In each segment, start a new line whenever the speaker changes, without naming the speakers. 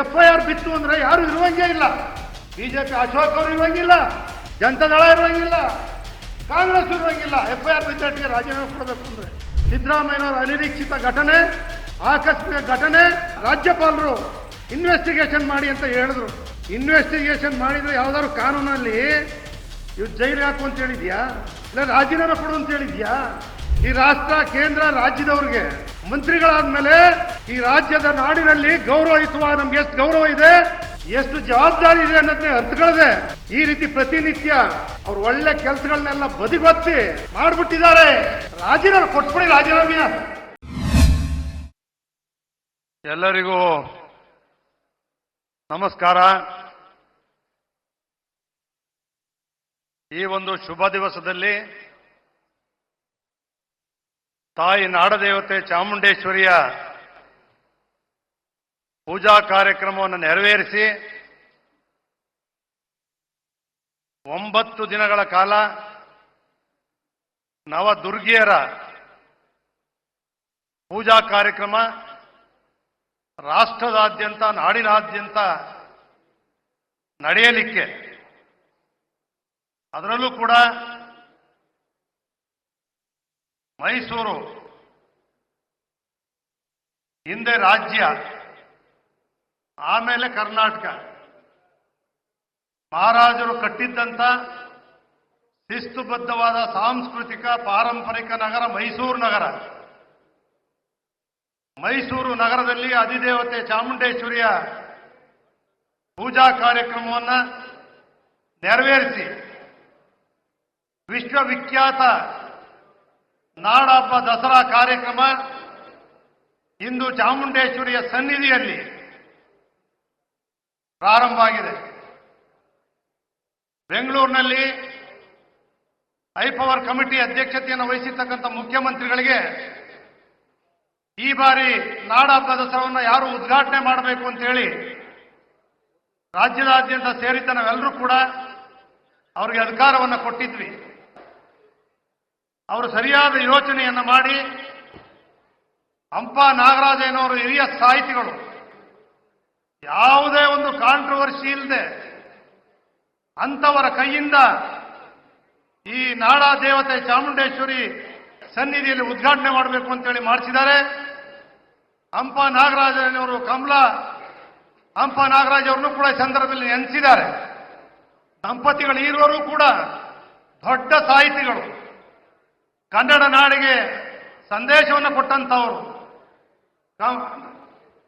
F I R ಬಿತ್ತು ಅಂದ್ರೆ ಯಾರು ಇರುವಂಗೇ ಇಲ್ಲ. ಬಿಜೆಪಿ ಅಶೋಕ್ ಅವರು ಇರುವಂಗಿಲ್ಲ ಜನತಾದಳ ಇರುವಂಗಿಲ್ಲ ಕಾಂಗ್ರೆಸ್ ಇರುವಂಗಿಲ್ಲ ಎಫ್ ಐ ಆರ್ ಬಿದ್ದಟ್ಟಿಗೆ ರಾಜೀನಾಮೆ ಕೊಡಬೇಕು ಅಂದ್ರೆ ಸಿದ್ದರಾಮಯ್ಯನವರ ಅನಿರೀಕ್ಷಿತ ಘಟನೆ, ಆಕಸ್ಮಿಕ ಘಟನೆ, ರಾಜ್ಯಪಾಲರು ಇನ್ವೆಸ್ಟಿಗೇಷನ್ ಮಾಡಿ ಅಂತ ಹೇಳಿದ್ರು. ಇನ್ವೆಸ್ಟಿಗೇಷನ್ ಮಾಡಿದ್ರೆ ಯಾವ್ದಾದ್ರು ಕಾನೂನಲ್ಲಿ ಇವ್ ಜೈಲಿಗೆ ಹಾಕು ಅಂತ ಹೇಳಿದ್ಯಾ? ಇಲ್ಲ ರಾಜೀನಾಮೆ ಕೊಡು ಅಂತ ಹೇಳಿದ್ಯಾ? ಈ ರಾಷ್ಟ್ರ, ಕೇಂದ್ರ, ರಾಜ್ಯದವ್ರಿಗೆ ಮಂತ್ರಿಗಳಾದ್ಮೇಲೆ ಈ ರಾಜ್ಯದ ನಾಡಿನಲ್ಲಿ ಗೌರವಿಸುವ ನಮ್ಗೆ ಎಷ್ಟು ಗೌರವ ಇದೆ, ಎಷ್ಟು ಜವಾಬ್ದಾರಿ ಇದೆ ಅನ್ನೋದನ್ನ ಅರ್ಥಗಳದೆ. ಈ ರೀತಿ ಪ್ರತಿನಿತ್ಯ ಅವ್ರು ಒಳ್ಳೆ ಕೆಲಸಗಳನ್ನೆಲ್ಲ ಬದಿಗೊತ್ತಿ ಮಾಡ್ಬಿಟ್ಟಿದ್ದಾರೆ. ರಾಜೀನಾಮೆ ಕೊಟ್ಬಿಡಿ ರಾಜೀನಾಮೆಯ ಎಲ್ಲರಿಗೂ ನಮಸ್ಕಾರ. ಈ ಒಂದು ಶುಭ ದಿವಸದಲ್ಲಿ ತಾಯಿ ನಾಡದೇವತೆ ಚಾಮುಂಡೇಶ್ವರಿಯ ಪೂಜಾ ಕಾರ್ಯಕ್ರಮವನ್ನು ನೆರವೇರಿಸಿ ಒಂಬತ್ತು ದಿನಗಳ ಕಾಲ ನವದುರ್ಗಿಯರ ಪೂಜಾ ಕಾರ್ಯಕ್ರಮ ರಾಷ್ಟ್ರದಾದ್ಯಂತ, ನಾಡಿನಾದ್ಯಂತ ನಡೆಯಲಿಕ್ಕೆ. ಅದರಲ್ಲೂ ಕೂಡ ಮೈಸೂರು ಹಿಂದೆ ರಾಜ್ಯ, ಆಮೇಲೆ ಕರ್ನಾಟಕ. ಮಹಾರಾಜರು ಕಟ್ಟಿದ್ದಂಥ ಶಿಸ್ತುಬದ್ಧವಾದ ಸಾಂಸ್ಕೃತಿಕ ಪಾರಂಪರಿಕ ನಗರ ಮೈಸೂರು ನಗರ. ಮೈಸೂರು ನಗರದಲ್ಲಿ ಅಧಿದೇವತೆ ಚಾಮುಂಡೇಶ್ವರಿಯ ಪೂಜಾ ಕಾರ್ಯಕ್ರಮವನ್ನು ನೆರವೇರಿಸಿ. ವಿಶ್ವವಿಖ್ಯಾತ ನಾಡಹಬ್ಬ ದಸರಾ ಕಾರ್ಯಕ್ರಮ ಇಂದು ಚಾಮುಂಡೇಶ್ವರಿಯ ಸನ್ನಿಧಿಯಲ್ಲಿ ಪ್ರಾರಂಭ ಆಗಿದೆ. ಬೆಂಗಳೂರಿನಲ್ಲಿ ಐಪವರ್ ಕಮಿಟಿ ಅಧ್ಯಕ್ಷತೆಯನ್ನು ವಹಿಸಿರ್ತಕ್ಕಂಥ ಮುಖ್ಯಮಂತ್ರಿಗಳಿಗೆ ಈ ಬಾರಿ ನಾಡಹಬ್ಬ ದಸರಾವನ್ನು ಯಾರು ಉದ್ಘಾಟನೆ ಮಾಡಬೇಕು ಅಂತ ಹೇಳಿ ರಾಜ್ಯದಾದ್ಯಂತ ಸೇರಿದ್ದ ನಾವೆಲ್ಲರೂ ಕೂಡ ಅವರಿಗೆ ಅಧಿಕಾರವನ್ನು ಕೊಟ್ಟಿದ್ವಿ. ಅವರು ಸರಿಯಾದ ಯೋಚನೆಯನ್ನು ಮಾಡಿ ಹಂಪ ನಾಗರಾಜಯ್ಯನವರು ಹಿರಿಯ ಸಾಹಿತಿಗಳು. ಯಾವುದೇ ಒಂದು ಕಾಂಟ್ರವರ್ಸಿ ಇಲ್ಲದೆ ಅಂಥವರ ಕೈಯಿಂದ ಈ ನಾಡ ದೇವತೆ ಚಾಮುಂಡೇಶ್ವರಿ ಸನ್ನಿಧಿಯಲ್ಲಿ ಉದ್ಘಾಟನೆ ಮಾಡಬೇಕು ಅಂತೇಳಿ ಮಾಡಿಸಿದ್ದಾರೆ. ಹಂಪ ನಾಗರಾಜನವರು ಕಮಲಾ, ಹಂಪ ನಾಗರಾಜ್ ಅವ್ರನ್ನೂ ಕೂಡ ಈ ಸಂದರ್ಭದಲ್ಲಿ ನೆನೆಸಿದ್ದಾರೆ. ದಂಪತಿಗಳು ಇರುವರು ಕೂಡ ದೊಡ್ಡ ಸಾಹಿತಿಗಳು. ಕನ್ನಡ ನಾಡಿಗೆ ಸಂದೇಶವನ್ನು ಕೊಟ್ಟಂತವರು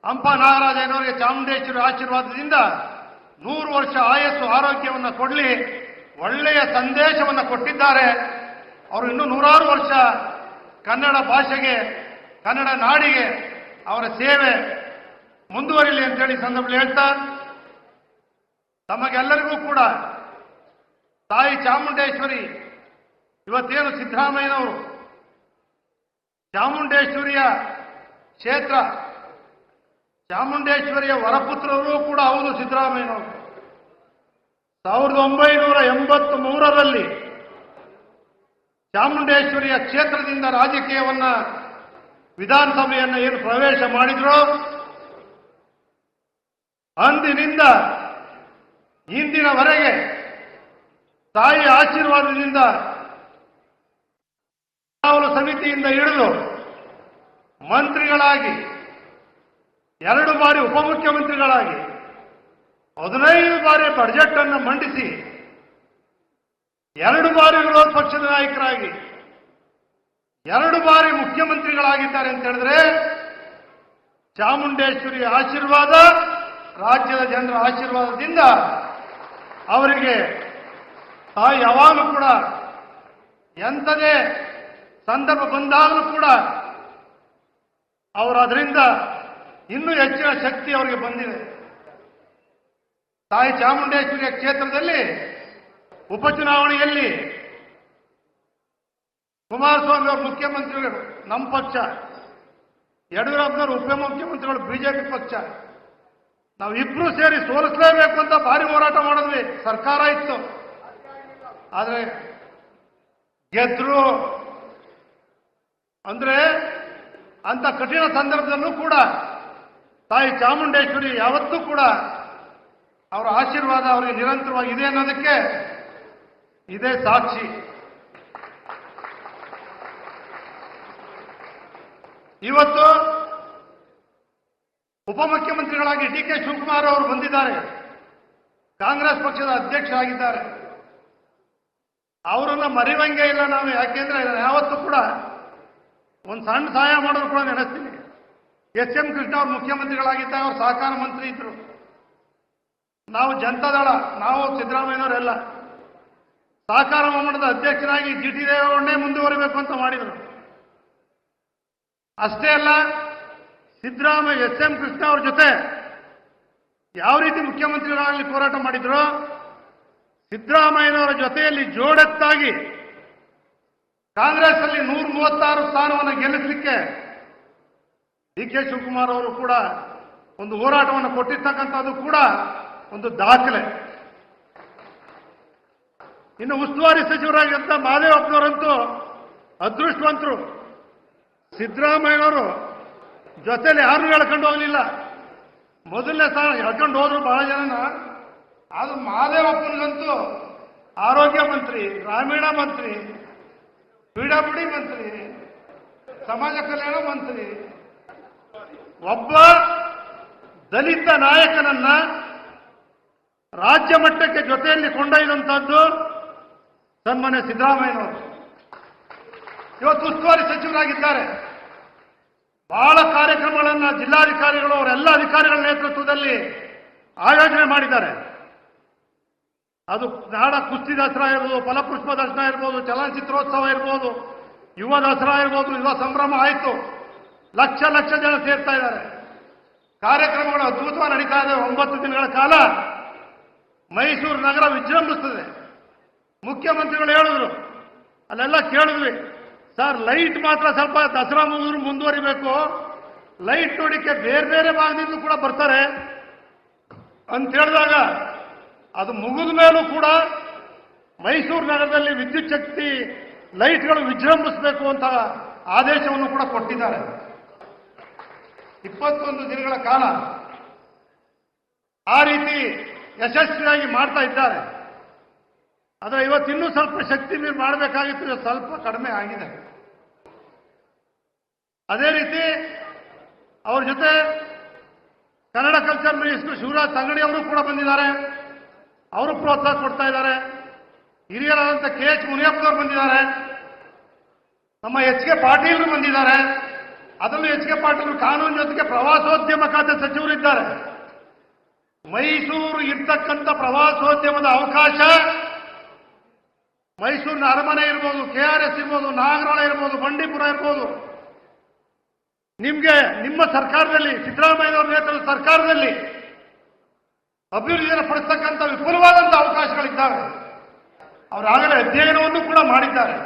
ಹಂಪ ನಾಗರಾಜನವರಿಗೆ ಚಾಮುಂಡೇಶ್ವರಿ ಆಶೀರ್ವಾದದಿಂದ ನೂರು ವರ್ಷ ಆಯಸ್ಸು ಆರೋಗ್ಯವನ್ನು ಕೊಡಲಿ, ಒಳ್ಳೆಯ ಸಂದೇಶವನ್ನು ಕೊಟ್ಟಿದ್ದಾರೆ. ಅವರು ಇನ್ನೂ ನೂರಾರು ವರ್ಷ ಕನ್ನಡ ಭಾಷೆಗೆ, ಕನ್ನಡ ನಾಡಿಗೆ ಅವರ ಸೇವೆ ಮುಂದುವರಿಲಿ ಅಂತೇಳಿ ಸಂದರ್ಭದಲ್ಲಿ ಹೇಳ್ತಾ, ತಮಗೆಲ್ಲರಿಗೂ ಕೂಡ ತಾಯಿ ಚಾಮುಂಡೇಶ್ವರಿ ಇವತ್ತೇನು ಸಿದ್ದರಾಮಯ್ಯನವರು? ಚಾಮುಂಡೇಶ್ವರಿಯ ಕ್ಷೇತ್ರ. ಚಾಮುಂಡೇಶ್ವರಿಯ ವರಪುತ್ರರು ಕೂಡ ಹೌದು ಸಿದ್ದರಾಮಯ್ಯನವರು. ಸಾವಿರದ ಒಂಬೈನೂರ ಎಂಬತ್ತ್ ಮೂರರಲ್ಲಿ ಚಾಮುಂಡೇಶ್ವರಿಯ ಕ್ಷೇತ್ರದಿಂದ ರಾಜಕೀಯವನ್ನ, ವಿಧಾನಸಭೆಯನ್ನು ಏನು ಪ್ರವೇಶ ಮಾಡಿದ್ರು, ಅಂದಿನಿಂದ ಇಂದಿನವರೆಗೆ ತಾಯಿ ಆಶೀರ್ವಾದದಿಂದ ಚುನಾವಣಾ ಸಮಿತಿಯಿಂದ ಹಿಡಿದು ಮಂತ್ರಿಗಳಾಗಿ, ಎರಡು ಬಾರಿ ಉಪಮುಖ್ಯಮಂತ್ರಿಗಳಾಗಿ, ಹದಿನೈದು ಬಾರಿ ಬಜೆಟ್ ಅನ್ನು ಮಂಡಿಸಿ, ಎರಡು ಬಾರಿ ವಿರೋಧ ಪಕ್ಷದ ನಾಯಕರಾಗಿ, ಎರಡು ಬಾರಿ ಮುಖ್ಯಮಂತ್ರಿಗಳಾಗಿದ್ದಾರೆ ಅಂತ ಹೇಳಿದ್ರೆ, ಚಾಮುಂಡೇಶ್ವರಿ ಆಶೀರ್ವಾದ, ರಾಜ್ಯದ ಜನರ ಆಶೀರ್ವಾದದಿಂದ ಅವರಿಗೆ ಆ ಯಾವಾಗಲೂ ಕೂಡ ಎಂಥದೇ ಸಂದರ್ಭ ಬಂದಾಗಲೂ ಕೂಡ ಅವರು ಅದರಿಂದ ಇನ್ನೂ ಹೆಚ್ಚಿನ ಶಕ್ತಿ ಅವರಿಗೆ ಬಂದಿದೆ. ತಾಯಿ ಚಾಮುಂಡೇಶ್ವರಿಯ ಕ್ಷೇತ್ರದಲ್ಲಿ ಉಪಚುನಾವಣೆಯಲ್ಲಿ ಕುಮಾರಸ್ವಾಮಿ ಅವರು ಮುಖ್ಯಮಂತ್ರಿಗಳು ನಮ್ಮ ಪಕ್ಷ, ಯಡಿಯೂರಪ್ಪನವರು ಉಪಮುಖ್ಯಮಂತ್ರಿಗಳು ಬಿಜೆಪಿ ಪಕ್ಷ. ನಾವು ಇಬ್ರು ಸೇರಿ ಸೋಲಿಸಲೇಬೇಕು ಅಂತ ಭಾರಿ ಹೋರಾಟ ಮಾಡಿದ್ವಿ. ಸರ್ಕಾರ ಇತ್ತು. ಆದರೆ ಗೆದ್ರು ಅಂದ್ರೆ ಅಂತ ಕಠಿಣ ಸಂದರ್ಭದಲ್ಲೂ ಕೂಡ ತಾಯಿ ಚಾಮುಂಡೇಶ್ವರಿ ಯಾವತ್ತೂ ಕೂಡ ಅವರ ಆಶೀರ್ವಾದ ಅವರಿಗೆ ನಿರಂತರವಾಗಿ ಇದೆ ಅನ್ನೋದಕ್ಕೆ ಇದೇ ಸಾಕ್ಷಿ. ಇವತ್ತು ಉಪಮುಖ್ಯಮಂತ್ರಿಗಳಾಗಿ ಡಿ ಕೆ ಶಿವಕುಮಾರ್ ಅವರು ಬಂದಿದ್ದಾರೆ. ಕಾಂಗ್ರೆಸ್ ಪಕ್ಷದ ಅಧ್ಯಕ್ಷರಾಗಿದ್ದಾರೆ. ಅವರನ್ನು ಮರಿವಂಗೆ ಇಲ್ಲ ನಾವು, ಯಾಕೆಂದ್ರೆ ಯಾವತ್ತೂ ಕೂಡ ಒಂದು ಸಣ್ಣ ಸಹಾಯ ಮಾಡೋದು ಕೂಡ ನೆನೆಸ್ತೀನಿ. ಎಸ್ ಎಂ ಕೃಷ್ಣ ಅವರು ಮುಖ್ಯಮಂತ್ರಿಗಳಾಗಿದ್ದಾಗ ಅವರು ಸಹಕಾರ ಮಂತ್ರಿ ಇದ್ರು. ನಾವು ಜನತಾದಳ, ನಾವು ಸಿದ್ದರಾಮಯ್ಯನವರೆಲ್ಲ. ಸಹಕಾರ ಒಮ್ಮತದ ಅಧ್ಯಕ್ಷರಾಗಿ ಜಿ ಟಿ ದೇವೇಗೌಡನೇ ಮುಂದುವರಿಬೇಕು ಅಂತ ಮಾಡಿದರು. ಅಷ್ಟೇ ಅಲ್ಲ, ಸಿದ್ದರಾಮಯ್ಯ, ಎಸ್ ಎಂ ಕೃಷ್ಣ ಅವ್ರ ಜೊತೆ ಯಾವ ರೀತಿ ಮುಖ್ಯಮಂತ್ರಿಗಳಾಗಲಿ ಹೋರಾಟ ಮಾಡಿದ್ರು, ಸಿದ್ದರಾಮಯ್ಯನವರ ಜೊತೆಯಲ್ಲಿ ಜೋಡೆತ್ತಾಗಿ ಕಾಂಗ್ರೆಸ್ ಅಲ್ಲಿ ನೂರ ಮೂವತ್ತಾರು ಸ್ಥಾನವನ್ನು ಗೆಲ್ಲಿಸಲಿಕ್ಕೆ ಡಿ ಕೆ ಶಿವಕುಮಾರ್ ಅವರು ಕೂಡ ಒಂದು ಹೋರಾಟವನ್ನು ಕೊಟ್ಟಿರ್ತಕ್ಕಂಥದ್ದು ಕೂಡ ಒಂದು ದಾಖಲೆ. ಇನ್ನು ಉಸ್ತುವಾರಿ ಸಚಿವರಾಗಿದ್ದ ಮಹದೇವಪ್ಪನವರಂತೂ ಅದೃಷ್ಟವಂತರು. ಸಿದ್ದರಾಮಯ್ಯನವರು ಜೊತೆಲಿ ಯಾರು ಹೇಳ್ಕೊಂಡು ಹೋಗಲಿಲ್ಲ. ಮೊದಲನೇ ಸ್ಥಾನ ಹೇಳ್ಕೊಂಡು ಹೋದ್ರು ಬಹಳ ಜನನ. ಅದು ಮಹದೇವಪ್ಪನಿಗಂತೂ ಆರೋಗ್ಯ ಮಂತ್ರಿ, ಗ್ರಾಮೀಣ ಮಂತ್ರಿ ಪಿಡಬ್ಲ್ಯೂಡಿ ಮಂತ್ರಿ. ಸಮಾಜ ಕಲ್ಯಾಣ ಮಂತ್ರಿ. ಒಬ್ಬ ದಲಿತ ನಾಯಕನನ್ನ ರಾಜ್ಯ ಮಟ್ಟಕ್ಕೆ ಜೊತೆಯಲ್ಲಿ ಕೊಂಡೊಯ್ದಂತದ್ದು ಸನ್ಮಾನ್ಯ ಸಿದ್ದರಾಮಯ್ಯನವರು. ಇವತ್ತು ಉಸ್ತುವಾರಿ ಸಚಿವರಾಗಿದ್ದಾರೆ. ಬಹಳ ಕಾರ್ಯಕ್ರಮಗಳನ್ನ ಜಿಲ್ಲಾಧಿಕಾರಿಗಳು ಅವರೆಲ್ಲ ಅಧಿಕಾರಿಗಳ ನೇತೃತ್ವದಲ್ಲಿ ಆಯೋಜನೆ ಮಾಡಿದ್ದಾರೆ. ಅದು ನಾಡ ಕುಸ್ತಿ ದಸರಾ ಇರ್ಬೋದು, ಫಲಪುಷ್ಪ ದರ್ಶನ ಇರ್ಬೋದು, ಚಲನಚಿತ್ರೋತ್ಸವ ಇರ್ಬೋದು, ಯುವ ದಸರಾ ಇರ್ಬೋದು, ಯುವ ಸಂಭ್ರಮ ಆಯಿತು. ಲಕ್ಷ ಲಕ್ಷ ಜನ ಸೇರ್ತಾ ಇದ್ದಾರೆ. ಕಾರ್ಯಕ್ರಮಗಳು ಅದ್ಭುತವಾಗಿ ನಡೀತಾ ಇದೆ. ಒಂಬತ್ತು ದಿನಗಳ ಕಾಲ ಮೈಸೂರು ನಗರ ವಿಜೃಂಭಿಸ್ತದೆ ಮುಖ್ಯಮಂತ್ರಿಗಳು ಹೇಳಿದ್ರು, ಅಲ್ಲೆಲ್ಲ ಕೇಳಿದ್ವಿ, ಸರ್, ಲೈಟ್ ಮಾತ್ರ ಸ್ವಲ್ಪ ದಸರಾ ಮುಗಿದ್ರು ಮುಂದುವರಿಬೇಕು. ಲೈಟ್ ನೋಡಿಕೆ ಬೇರೆ ಬೇರೆ ಭಾಗದಿಂದ ಕೂಡ ಬರ್ತಾರೆ. ಅಂತ ಹೇಳಿದಾಗ ಅದು ಮುಗಿದ ಮೇಲೂ ಕೂಡ ಮೈಸೂರು ನಗರದಲ್ಲಿ ವಿದ್ಯುತ್ ಶಕ್ತಿ ಲೈಟ್ಗಳು ವಿಜೃಂಭಿಸಬೇಕು ಅಂತ ಆದೇಶವನ್ನು ಕೂಡ ಕೊಟ್ಟಿದ್ದಾರೆ. ಇಪ್ಪತ್ತೊಂದು ದಿನಗಳ ಕಾಲ ಆ ರೀತಿ ಯಶಸ್ವಿಯಾಗಿ ಮಾಡ್ತಾ ಇದ್ದಾರೆ. ಆದರೆ ಇವತ್ತಿನ್ನೂ ಸ್ವಲ್ಪ ಶಕ್ತಿ ನೀವು ಮಾಡಬೇಕಾಗಿತ್ತು ಸ್ವಲ್ಪ ಕಡಿಮೆ ಆಗಿದೆ. ಅದೇ ರೀತಿ ಅವ್ರ ಜೊತೆ ಕನ್ನಡ ಕಲ್ಚರ್ ಮಿನಿಸ್ಟರ್ ಶಿವರಾಜ್ ತಂಗಡಿ ಅವರು ಕೂಡ ಬಂದಿದ್ದಾರೆ. ಅವರು ಪ್ರೋತ್ಸಾಹ ಕೊಡ್ತಾ ಇದ್ದಾರೆ. ಹಿರಿಯರಾದಂಥ ಕೆ ಎಚ್ ಮುನಿಯಪ್ಪನವರು ಬಂದಿದ್ದಾರೆ. ನಮ್ಮ ಎಚ್ ಕೆ ಪಾಟೀಲ್ರು ಬಂದಿದ್ದಾರೆ. ಅದರಲ್ಲೂ ಎಚ್ ಕೆ ಪಾಟೀಲ್ ಕಾನೂನು ಜೊತೆಗೆ ಪ್ರವಾಸೋದ್ಯಮ ಖಾತೆ ಸಚಿವರಿದ್ದಾರೆ ಮೈಸೂರು ಇರ್ತಕ್ಕಂಥ ಪ್ರವಾಸೋದ್ಯಮದ ಅವಕಾಶ, ಮೈಸೂರಿನ ಅರಮನೆ ಇರ್ಬೋದು, ಕೆ ಆರ್ ಎಸ್ ಇರ್ಬೋದು, ನಾಗರಾಳ ಇರ್ಬೋದು, ಬಂಡೀಪುರ ಇರ್ಬೋದು. ನಿಮಗೆ ನಿಮ್ಮ ಸರ್ಕಾರದಲ್ಲಿ, ಸಿದ್ದರಾಮಯ್ಯನವರ ನೇತೃತ್ವದ ಸರ್ಕಾರದಲ್ಲಿ ಅಭಿವೃದ್ಧಿಯನ್ನು ಪಡಿಸ್ತಕ್ಕಂಥ ವಿಪುಲವಾದಂಥ ಅವಕಾಶಗಳಿದ್ದಾವೆ. ಅವರಾಗಲೇ ಅಧ್ಯಯನವನ್ನು ಕೂಡ ಮಾಡಿದ್ದಾರೆ.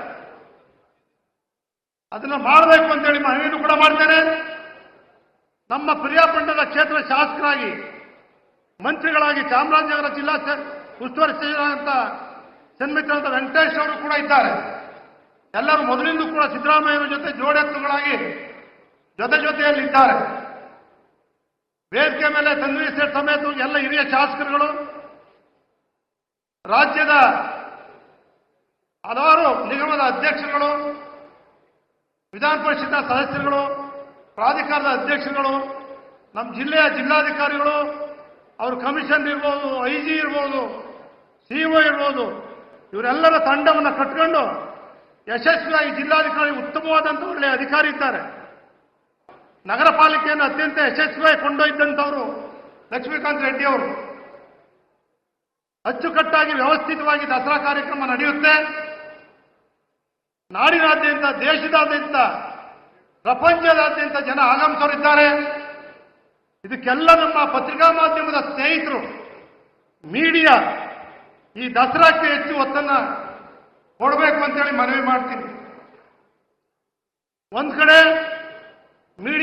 ಅದನ್ನು ಮಾಡಬೇಕು ಅಂತೇಳಿ ಮನವಿಯನ್ನು ಕೂಡ ಮಾಡ್ತೇನೆ. ನಮ್ಮ ಪ್ರಿಯಾಪಂಡದ ಕ್ಷೇತ್ರ ಶಾಸಕರಾಗಿ, ಮಂತ್ರಿಗಳಾಗಿ ಚಾಮರಾಜನಗರ ಜಿಲ್ಲಾ ಉಸ್ತುವಾರಿ ಸಚಿವರಾದಂಥ ಸನ್ಮಿತ್ರಾದಂಥ ವೆಂಕಟೇಶ್ ಅವರು ಕೂಡ ಇದ್ದಾರೆ. ಎಲ್ಲರೂ ಮೊದಲಿಂದ ಕೂಡ ಸಿದ್ದರಾಮಯ್ಯನ ಜೊತೆ ಜೋಡೆತ್ತುಗಳಾಗಿ ಜೊತೆ ಜೊತೆಯಲ್ಲಿ ಇದ್ದಾರೆ ವೇದಿಕೆ ಮೇಲೆ ತನ್ವೀರ್ ಸೇಠ್ ಸಮೇತ ಎಲ್ಲ ಹಿರಿಯ ಶಾಸಕರುಗಳು. ರಾಜ್ಯದ ಹಲವಾರು ನಿಗಮದ ಅಧ್ಯಕ್ಷರುಗಳು, ವಿಧಾನ ಪರಿಷತ್ನ ಸದಸ್ಯರುಗಳು, ಪ್ರಾಧಿಕಾರದ ಅಧ್ಯಕ್ಷರುಗಳು, ನಮ್ಮ ಜಿಲ್ಲೆಯ ಜಿಲ್ಲಾಧಿಕಾರಿಗಳು, ಅವ್ರ ಕಮಿಷನ್ ಇರ್ಬೋದು ಐ ಜಿ ಇರ್ಬೋದು, ಸಿಇಒ ಇರ್ಬೋದು, ಇವರೆಲ್ಲರ ತಂಡವನ್ನು ಕಟ್ಕೊಂಡು ಯಶಸ್ವಿಯಾಗಿ ಜಿಲ್ಲಾಧಿಕಾರಿ ಉತ್ತಮವಾದಂಥ ಒಳ್ಳೆಯ ಅಧಿಕಾರಿ ಇದ್ದಾರೆ. ನಗರ ಪಾಲಿಕೆಯನ್ನು ಅತ್ಯಂತ ಯಶಸ್ವಿಯಾಗಿ ಕೊಂಡೊಯ್ದಂಥವರು ಲಕ್ಷ್ಮೀಕಾಂತ್ ರೆಡ್ಡಿ ಅವರು. ಅಚ್ಚುಕಟ್ಟಾಗಿ ವ್ಯವಸ್ಥಿತವಾಗಿ ದಸರಾ ಕಾರ್ಯಕ್ರಮ ನಡೆಯುತ್ತೆ. ನಾಡಿನಾದ್ಯಂತ, ದೇಶದಾದ್ಯಂತ, ಪ್ರಪಂಚದಾದ್ಯಂತ ಜನ ಆಗಮಿಸೋರಿದ್ದಾರೆ. ಇದಕ್ಕೆಲ್ಲ ನಮ್ಮ ಪತ್ರಿಕಾ ಮಾಧ್ಯಮದ ಸ್ನೇಹಿತರು, ಮೀಡಿಯಾ ಈ ದಸರಾಕ್ಕೆ ಹೆಚ್ಚು ಒತ್ತನ್ನ ಕೊಡಬೇಕು ಅಂತೇಳಿ ಮನವಿ ಮಾಡ್ತೀನಿ. ಒಂದ್ ಕಡೆ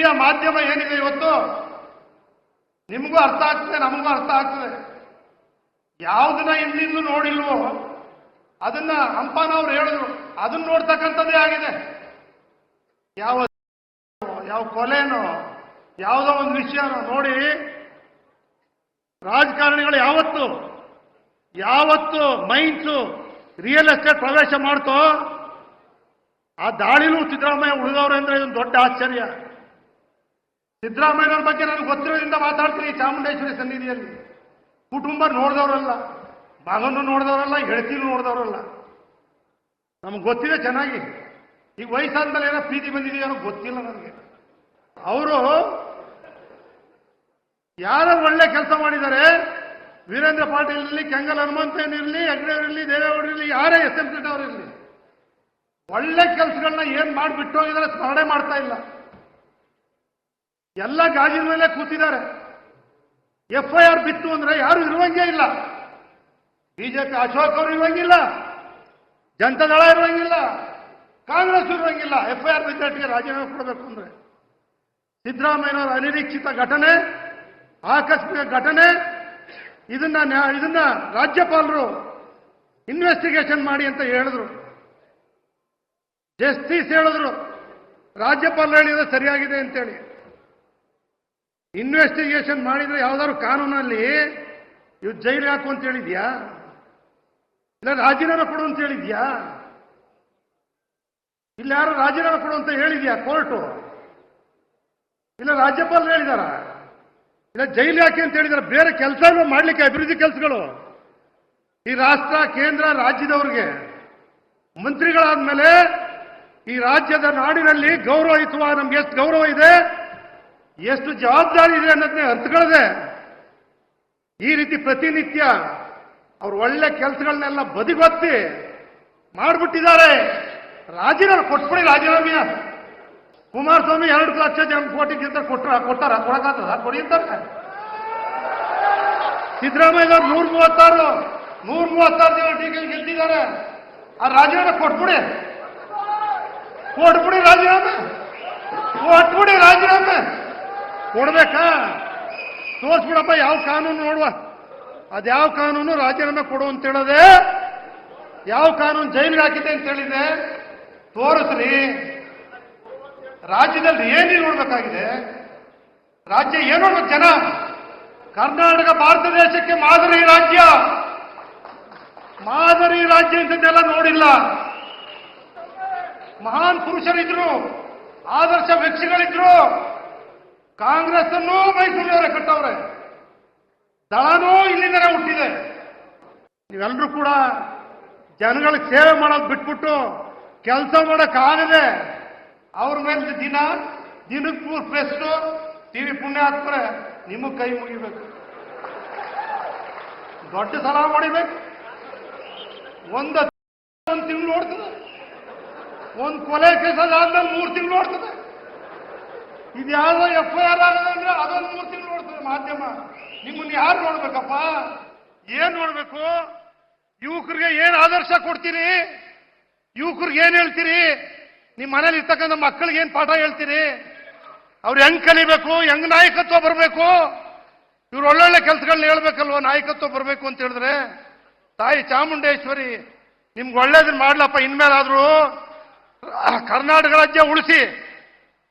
ಮೀಡಿಯಾ ಮಾಧ್ಯಮ ಏನಿದೆ ಇವತ್ತು? ನಿಮಗೂ ಅರ್ಥ ಆಗ್ತದೆ, ನಮಗೂ ಅರ್ಥ ಆಗ್ತದೆ. ಯಾವ್ದನ್ನ ಹಿಂದಿಂದಲೂ ನೋಡಿಲ್ವೋ, ಅದನ್ನ ಹಂಪನವ್ರು ಹೇಳಿದ್ರು. ಅದನ್ನ ನೋಡ್ತಕ್ಕಂಥದ್ದೇ ಆಗಿದೆ. ಯಾವ ಯಾವ ಕೊಲೆನೋ, ಯಾವುದೋ ಒಂದು ವಿಷಯನೋ ನೋಡಿ, ರಾಜಕಾರಣಿಗಳು ಯಾವತ್ತು ಯಾವತ್ತು ಮೈನ್ಸು ರಿಯಲ್ ಎಸ್ಟೇಟ್ ಪ್ರವೇಶ ಮಾಡ್ತೋ, ಆ ದಾಳಿಲೂ ಸಿದ್ದರಾಮಯ್ಯ ಉಳಿದವ್ರೆ ಅಂದ್ರೆ ಇದೊಂದು ದೊಡ್ಡ ಆಶ್ಚರ್ಯ. ಸಿದ್ದರಾಮಯ್ಯನವ್ರ ಬಗ್ಗೆ ನನಗೆ ಗೊತ್ತಿರೋದ್ರಿಂದ ಮಾತಾಡ್ತೀನಿ ಚಾಮುಂಡೇಶ್ವರಿ ಸನ್ನಿಧಿಯಲ್ಲಿ. ಕುಟುಂಬ ನೋಡಿದವರಲ್ಲ, ಮಗನು ನೋಡಿದವರಲ್ಲ ಹೆಳತಿನೂ ನೋಡಿದವರಲ್ಲ. ನಮ್ಗೆ ಗೊತ್ತಿದೆ ಚೆನ್ನಾಗಿ. ಈಗ ವಯಸ್ಸಾದ್ಮೇಲೆ ಏನೋ ಪ್ರೀತಿ ಬಂದಿದೆಯೋ ಗೊತ್ತಿಲ್ಲ ನನಗೆ. ಅವರು ಯಾರು ಒಳ್ಳೆ ಕೆಲಸ ಮಾಡಿದ್ದಾರೆ. ವೀರೇಂದ್ರ ಪಾಟೀಲ್ ಇರಲಿ, ಕೆಂಗಲ್ ಹನುಮಂತೇನಿರಲಿ ಇರಲಿ ದೇವೇಗೌಡರಿರಲಿ ಯಾರೇ ಎಸ್ ಎಂ ಅವರು ಇರಲಿ. ಒಳ್ಳೆ ಕೆಲಸಗಳನ್ನ ಏನ್ ಮಾಡಿಬಿಟ್ಟು ಹೋಗಿದ್ದಾರೆ ಸ್ಮರಣೆ ಮಾಡ್ತಾ ಇಲ್ಲ. ಎಲ್ಲ ಗಾಜಿನ ಮೇಲೆ ಕೂತಿದ್ದಾರೆ. ಎಫ್ ಐ ಆರ್ ಬಿತ್ತು ಅಂದ್ರೆ ಯಾರು ಇರುವಂಗೆ ಇಲ್ಲ. ಬಿಜೆಪಿ ಅಶೋಕ್ ಅವರು ಇರುವಂಗಿಲ್ಲ. ಜನತಾದಳ ಇರುವಂಗಿಲ್ಲ. ಕಾಂಗ್ರೆಸ್ ಇರುವಂಗಿಲ್ಲ. ಎಫ್ ಐ ಆರ್ ಬಿದ್ದಟ್ಟಿಗೆ ರಾಜೀನಾಮೆ ಕೊಡಬೇಕು ಅಂದ್ರೆ. ಸಿದ್ದರಾಮಯ್ಯನವರ ಅನಿರೀಕ್ಷಿತ ಘಟನೆ, ಆಕಸ್ಮಿಕ ಘಟನೆ, ಇದನ್ನ ಇದನ್ನ ರಾಜ್ಯಪಾಲರು ಇನ್ವೆಸ್ಟಿಗೇಷನ್ ಮಾಡಿ ಅಂತ ಹೇಳಿದ್ರು. ಜಸ್ಟಿಸ್ ಹೇಳಿದ್ರು. ರಾಜ್ಯಪಾಲರು ಹೇಳಿದ್ರೆ ಸರಿಯಾಗಿದೆ ಅಂತೇಳಿ. ಇನ್ವೆಸ್ಟಿಗೇಷನ್ ಮಾಡಿದ್ರೆ ಯಾವ್ದಾದ್ರು ಕಾನೂನಲ್ಲಿ ಇವ್ ಜೈಲಿಗೆ ಹಾಕು ಅಂತ ಹೇಳಿದ್ಯಾ? ಇಲ್ಲ ರಾಜೀನಾಮೆ ಕೊಡು ಅಂತ ಹೇಳಿದ್ಯಾ? ಇಲ್ಲ ಯಾರು ರಾಜೀನಾಮೆ ಕೊಡು ಅಂತ ಹೇಳಿದ್ಯಾ ಕೋರ್ಟು? ಇಲ್ಲ ರಾಜ್ಯಪಾಲರು ಹೇಳಿದಾರ? ಇಲ್ಲ ಜೈಲ್ ಯಾಕೆ ಅಂತ ಹೇಳಿದಾರೆ? ಬೇರೆ ಕೆಲಸ ಮಾಡ್ಲಿಕ್ಕೆ ಅಭಿವೃದ್ಧಿ ಕೆಲಸಗಳು? ಈ ರಾಷ್ಟ್ರ, ಕೇಂದ್ರ, ರಾಜ್ಯದವ್ರಿಗೆ ಮಂತ್ರಿಗಳಾದ್ಮೇಲೆ ಈ ರಾಜ್ಯದ ನಾಡಿನಲ್ಲಿ ಗೌರವಯುತವ ನಮ್ಗೆ ಎಷ್ಟು ಗೌರವ ಇದೆ? ಎಷ್ಟು ಜವಾಬ್ದಾರಿ ಇದೆ ಅನ್ನೋದನ್ನೇ ಅರ್ಥಗಳದೆ. ಈ ರೀತಿ ಪ್ರತಿನಿತ್ಯ ಅವ್ರು ಒಳ್ಳೆ ಕೆಲಸಗಳನ್ನೆಲ್ಲ ಬದಿಗೊತ್ತಿ ಮಾಡಿಬಿಟ್ಟಿದ್ದಾರೆ. ರಾಜೀನಾಮೆ ಕೊಟ್ಬಿಡಿ ರಾಜೀನಾಮೆಯ ಕುಮಾರಸ್ವಾಮಿ ಎರಡು ಲಕ್ಷ ಜನ ಕೋಟಿ ಗೆದ್ದ ಕೊಟ್ರ, ಕೊಟ್ಟಾರ ಕೊಡಕಾತದ ಕೊಡಿ ಅಂತಾರೆ ಸಿದ್ದರಾಮಯ್ಯ ನೂರ ಮೂವತ್ತಾರು ನೂರ ಮೂವತ್ತಾರು ಜನ ಟಿಕೆ ಗೆದ್ದಿದ್ದಾರೆ. ಆ ರಾಜೀನಾಮೆ ಕೊಟ್ಬಿಡಿ. ಕೊಟ್ಬಿಡಿ ರಾಜೀನಾಮೆ. ಕೊಟ್ಬಿಡಿ ರಾಜೀನಾಮೆ. ಕೊಡ್ಬೇಕಾ? ತೋರ್ಸ್ಬಿಡಪ್ಪ, ಯಾವ ಕಾನೂನು ನೋಡುವ? ಅದ್ಯಾವ ಕಾನೂನು ರಾಜೀನಾಮೆ ಕೊಡು ಅಂತ ಹೇಳದೆ? ಯಾವ ಕಾನೂನು ಜೈಲಿಗೆ ಹಾಕಿದೆ ಅಂತ ಹೇಳಿದೆ ತೋರಿಸ್ರಿ. ರಾಜ್ಯದಲ್ಲಿ ಏನೇನು ನೋಡ್ಬೇಕಾಗಿದೆ? ರಾಜ್ಯ ಏನು ನೋಡ್ಬೇಕು ಜನ? ಕರ್ನಾಟಕ, ಭಾರತ ದೇಶಕ್ಕೆ ಮಾದರಿ ರಾಜ್ಯ. ಮಾದರಿ ರಾಜ್ಯ ಇಂಥದ್ದೆಲ್ಲ ನೋಡಿಲ್ಲ. ಮಹಾನ್ ಪುರುಷರಿದ್ರು, ಆದರ್ಶ ವ್ಯಕ್ತಿಗಳಿದ್ರು. ಕಾಂಗ್ರೆಸ್ ಅನ್ನು ಮೈಸೂರಿನವರೇ ಕಟ್ಟವ್ರೆ. ದಳನೂ ಇಲ್ಲಿಂದನೇ ಹುಟ್ಟಿದೆ. ನೀವೆಲ್ಲರೂ ಕೂಡ ಜನಗಳಿಗೆ ಸೇವೆ ಮಾಡೋದು ಬಿಟ್ಬಿಟ್ಟು ಕೆಲಸ ಮಾಡೋಕ್ಕಾಗದೆ ಅವ್ರ ಮೇಲೆ ದಿನ ದಿನಕ್ಕೂ ಮೂರು ಟಿ ವಿ ಪುಣ್ಯ ಹಾಕ್ತಾರೆ ನಿಮ್ಮ ಕೈ ಮುಗಿಬೇಕು. ದೊಡ್ಡ ಸಲ ಮಾಡಿಬೇಕು. ಒಂದು ಒಂದು ತಿಂಗಳು ನೋಡ್ತದೆ ಒಂದು ಕೊಲೆ ಕೇಸಲ್ಲಿ ಆದ್ಮೇಲೆ ಮೂರು ತಿಂಗಳು ನೋಡ್ತದೆ ಇದು ಎಫ್ಐಆರ್ ಎಫ್ ಐ ಆರ್ ಅದೊಂದು ಮೂರು ತಿಂಗಳು ನೋಡ್ತದೆ ಮಾಧ್ಯಮ. ನಿಮ್ಮನ್ನ ಯಾರು ನೋಡ್ಬೇಕಪ್ಪ? ಏನ್ ನೋಡ್ಬೇಕು? ಯುವಕರಿಗೆ ಏನ್ ಆದರ್ಶ ಕೊಡ್ತೀರಿ? ಯುವಕರಿಗೆ ಏನ್ ಹೇಳ್ತೀರಿ? ನಿಮ್ಮ ಮನೇಲಿ ಇರ್ತಕ್ಕಂಥ ಮಕ್ಕಳಿಗೆ ಏನ್ ಪಾಠ ಹೇಳ್ತೀರಿ? ಅವ್ರು ಹೆಂಗ್ ಕಲಿಬೇಕು? ಹೆಂಗ್ ನಾಯಕತ್ವ ಬರಬೇಕು? ಇವ್ರು ಒಳ್ಳೊಳ್ಳೆ ಕೆಲಸಗಳನ್ನ ಹೇಳ್ಬೇಕಲ್ವ? ನಾಯಕತ್ವ ಬರಬೇಕು ಅಂತ ಹೇಳಿದ್ರೆ? ತಾಯಿ ಚಾಮುಂಡೇಶ್ವರಿ, ನಿಮ್ಗೆ ಒಳ್ಳೇದನ್ನ ಮಾಡ್ಲಪ್ಪ. ಇನ್ಮೇಲಾದ್ರೂ ಕರ್ನಾಟಕ ರಾಜ್ಯ ಉಳಿಸಿ.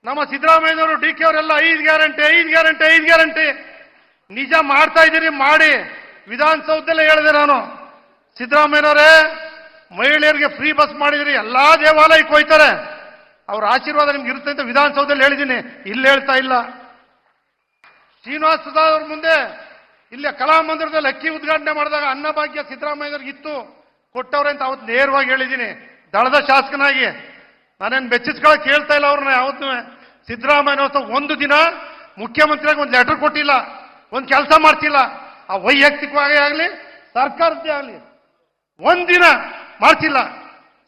ನಮ್ಮ ಸಿದ್ದರಾಮಯ್ಯನವರು ಡಿ ಕೆ ಅವರೆಲ್ಲ ಐದು ಗ್ಯಾರಂಟಿ ಐದು ಗ್ಯಾರಂಟಿ ಐದು ಗ್ಯಾರಂಟಿ. ನಿಜ ಮಾಡ್ತಾ ಇದ್ದೀರಿ, ಮಾಡಿ. ವಿಧಾನಸೌಧದಲ್ಲೇ ಹೇಳಿದೆ ನಾನು. ಸಿದ್ದರಾಮಯ್ಯನವರೇ, ಮಹಿಳೆಯರಿಗೆ ಫ್ರೀ ಬಸ್ ಮಾಡಿದ್ರಿ ಎಲ್ಲಾ ದೇವಾಲಯಕ್ಕೆ ಹೋಯ್ತಾರೆ. ಅವ್ರ ಆಶೀರ್ವಾದ ನಿಮ್ಗೆ ಇರುತ್ತೆ ಅಂತ ವಿಧಾನಸೌಧದಲ್ಲಿ ಹೇಳಿದ್ದೀನಿ. ಇಲ್ಲಿ ಹೇಳ್ತಾ ಇಲ್ಲ. ಶ್ರೀನಿವಾಸ ಅವ್ರ ಮುಂದೆ, ಇಲ್ಲೇ ಕಲಾಮಂದಿರದಲ್ಲಿ ಅಕ್ಕಿ ಉದ್ಘಾಟನೆ ಮಾಡಿದಾಗ ಅನ್ನಭಾಗ್ಯ ಸಿದ್ದರಾಮಯ್ಯವ್ರಿಗೆ ಇತ್ತು. ಕೊಟ್ಟವ್ರೆ ಅಂತ ಅವತ್ತು ನೇರವಾಗಿ ಹೇಳಿದ್ದೀನಿ. ದಳದ ಶಾಸಕನಾಗಿ ನಾನೇನು ಬೆಚ್ಚಿಸ್ಕೊಳಕ್ ಕೇಳ್ತಾ ಇಲ್ಲ ಅವ್ರನ್ನ ಯಾವತ್ತೂ ಸಿದ್ದರಾಮಯ್ಯ ಒಂದು ದಿನ ಮುಖ್ಯಮಂತ್ರಿಯಾಗಿ ಒಂದು ಲೆಟರ್ ಕೊಟ್ಟಿಲ್ಲ, ಒಂದು ಕೆಲಸ ಮಾಡ್ತಿಲ್ಲ. ಆ ವೈಯಕ್ತಿಕವಾಗಿ ಆಗಲಿ, ಸರ್ಕಾರದ್ದೇ ಆಗಲಿ ಒಂದಿನ ಮಾಡ್ತಿಲ್ಲ.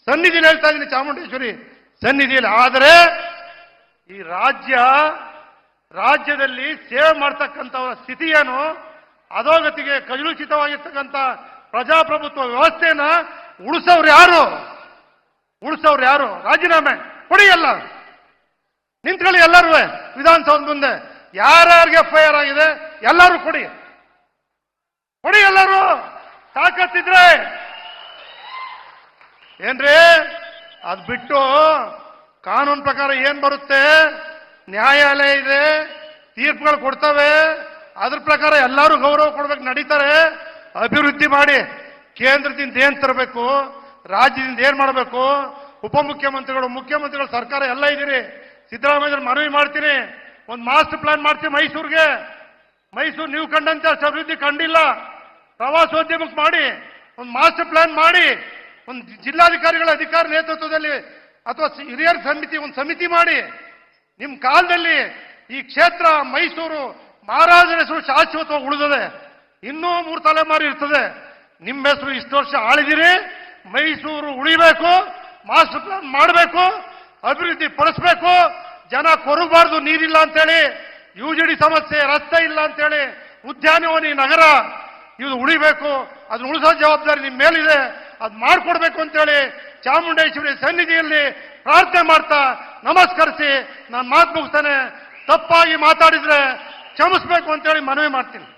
ಸನ್ನಿಧಿಯಲ್ಲಿ ಹೇಳ್ತಾ ಇದ್ದೀನಿ ಚಾಮುಂಡೇಶ್ವರಿ, ಸನ್ನಿಧಿಯಲ್ಲಿ. ಆದರೆ ಈ ರಾಜ್ಯ, ರಾಜ್ಯದಲ್ಲಿ ಸೇವೆ ಮಾಡ್ತಕ್ಕಂಥವರ ಸ್ಥಿತಿ ಏನು? ಅಧೋಗತಿಗೆ ಕಲುಷಿತವಾಗಿರ್ತಕ್ಕಂಥ ಪ್ರಜಾಪ್ರಭುತ್ವ ವ್ಯವಸ್ಥೆನ ಉಳಿಸೋರು ಯಾರು? ಉಳಿಸೋರು ಯಾರು? ರಾಜೀನಾಮೆ ಕೊಡಿ ಎಲ್ಲ ನಿಂತ್ಕೊಳ್ಳಿ ಎಲ್ಲರೂ ವಿಧಾನಸೌಧ ಮುಂದೆ. ಯಾರ್ಯಾರಿಗೆ ಎಫ್ ಐ ಆರ್ ಆಗಿದೆ, ಎಲ್ಲರೂ ಕೊಡಿ. ಕೊಡಿ ಎಲ್ಲರೂ. ತಾಕತ್ತಿದ್ರೆ. ಏನ್ರಿ? ಅದ್ ಬಿಟ್ಟು ಕಾನೂನು ಪ್ರಕಾರ ಏನ್ ಬರುತ್ತೆ? ನ್ಯಾಯಾಲಯ ಇದೆ, ತೀರ್ಪುಗಳು ಕೊಡ್ತವೆ. ಅದ್ರ ಪ್ರಕಾರ ಎಲ್ಲರೂ ಗೌರವ ಕೊಡ್ಬೇಕು, ನಡೀತಾರೆ. ಅಭಿವೃದ್ಧಿ ಮಾಡಿ ಕೇಂದ್ರದಿಂದ ಏನ್ ತರಬೇಕು? ರಾಜ್ಯದಿಂದ ಏನ್ ಮಾಡಬೇಕು? ಉಪಮುಖ್ಯಮಂತ್ರಿಗಳು, ಮುಖ್ಯಮಂತ್ರಿಗಳು, ಸರ್ಕಾರ ಎಲ್ಲ ಇದ್ದೀರಿ. ಸಿದ್ದರಾಮಯ್ಯ ಮನವಿ ಮಾಡ್ತೀನಿ. ಒಂದು ಮಾಸ್ಟರ್ ಪ್ಲಾನ್ ಮಾಡ್ತೀವಿ ಮೈಸೂರಿಗೆ. ಮೈಸೂರು ನೀವು ಕಂಡಂತ ಅಭಿವೃದ್ಧಿ ಕಂಡಿಲ್ಲ. ಪ್ರವಾಸೋದ್ಯಮಕ್ಕೆ ಮಾಡಿ, ಒಂದು ಮಾಸ್ಟರ್ ಪ್ಲಾನ್ ಮಾಡಿ, ಒಂದು ಜಿಲ್ಲಾಧಿಕಾರಿಗಳ ಅಧಿಕಾರ ನೇತೃತ್ವದಲ್ಲಿ ಅಥವಾ ಹಿರಿಯರ ಸಮಿತಿ, ಒಂದು ಸಮಿತಿ ಮಾಡಿ. ನಿಮ್ಮ ಕಾಲದಲ್ಲಿ ಈ ಕ್ಷೇತ್ರ ಮೈಸೂರು ಮಹಾರಾಜರ ಹೆಸರು ಶಾಶ್ವತವಾಗಿ ಉಳಿದದೆ. ಇನ್ನೂ ಮೂರು ತಲೆಮಾರು ಇರ್ತದೆ. ನಿಮ್ಮ ಹೆಸರು ಇಷ್ಟು ವರ್ಷ ಆಳಿದಿರಿ. ಮೈಸೂರು ಉಳಿಬೇಕು, ಮಾಸ್ಟರ್ ಪ್ಲಾನ್ ಮಾಡಬೇಕು, ಅಭಿವೃದ್ಧಿ ಪಡಿಸ್ಬೇಕು, ಜನ ಕೊರಗಬಾರ್ದು ನೀರಿಲ್ಲ ಅಂತೇಳಿ, ಯು ಜಿ ಡಿ ಸಮಸ್ಯೆ, ರಸ್ತೆ ಇಲ್ಲ ಅಂತೇಳಿ, ಉದ್ಯಾನವನಿ ನಗರ, ಇದು ಉಳಿಬೇಕು, ಅದನ್ನ ಉಳಿಸೋ ಜವಾಬ್ದಾರಿ ನಿಮ್ಮ ಮೇಲಿದೆ, ಅದು ಮಾಡಿಕೊಡ್ಬೇಕು ಅಂತೇಳಿ ಚಾಮುಂಡೇಶ್ವರಿ ಸನ್ನಿಧಿಯಲ್ಲಿ ಪ್ರಾರ್ಥನೆ ಮಾಡ್ತಾ ನಮಸ್ಕರಿಸಿ, ನಾನು ಮಾತು ಮುಗಿಸ್ತಾನೆ, ತಪ್ಪಾಗಿ ಮಾತಾಡಿದ್ರೆ ಕ್ಷಮಿಸ್ಬೇಕು ಅಂತೇಳಿ ಮನವಿ ಮಾಡ್ತೀನಿ.